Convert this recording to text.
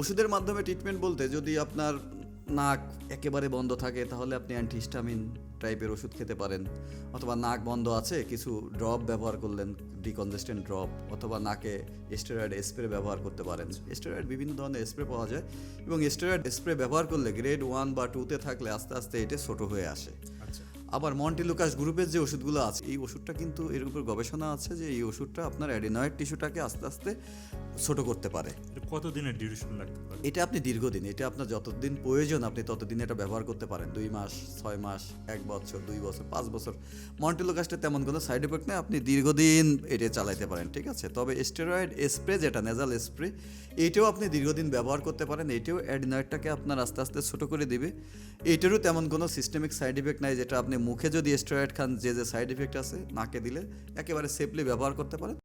ওষুধের মাধ্যমে ট্রিটমেন্ট বলতে যদি আপনার নাক একেবারে বন্ধ থাকে, তাহলে আপনি অ্যান্টিহিস্টামিন টাইপের ওষুধ খেতে পারেন। অথবা নাক বন্ধ আছে, কিছু ড্রপ ব্যবহার করলেন ডিকনজেস্টেন্ট ড্রপ অথবা নাকে স্টেরয়েড স্প্রে ব্যবহার করতে পারেন। স্টেরয়েড বিভিন্ন ধরনের স্প্রে পাওয়া যায় এবং স্টেরয়েড স্প্রে ব্যবহার করলে গ্রেড ওয়ান বা টুতে থাকলে আস্তে আস্তে এটা ছোটো হয়ে আসে। আবার মন্টিলুকাস গ্রুপের যে ওষুধগুলো আছে এই ওষুধটা কিন্তু এর উপর গবেষণা আছে যে এই ওষুধটা আপনার অ্যাডিনয়েড টিস্যুটাকে আস্তে আস্তে ছোট করতে পারে। কতদিনের কত দিনের ডিউরেশন লাগতে পারে? এটা আপনি দীর্ঘদিন এটা আপনার যতদিন প্রয়োজন আপনি ততদিন এটা ব্যবহার করতে পারেন। দুই মাস ছয় মাস এক বছর দুই বছর পাঁচ বছর। মন্টিলোকাসটা তেমন কোনো সাইড এফেক্ট নেই আপনি দীর্ঘদিন এটা চালাইতে পারেন ঠিক আছে? তবে স্টেরয়েড স্প্রে যেটা নেজাল স্প্রে এইটাও আপনি দীর্ঘদিন ব্যবহার করতে পারেন এটাও অ্যাডিনয়েডটাকে আপনার আস্তে আস্তে ছোট করে দিবে। এইটারও তেমন কোনো সিস্টেমিক সাইড এফেক্ট নাই যেটা আপনি মুখে যদি স্টেরয়েড খান, যে যে সাইড এফেক্ট আছে, নাকে দিলে একেবারে সেফলি ব্যবহার করতে পারেন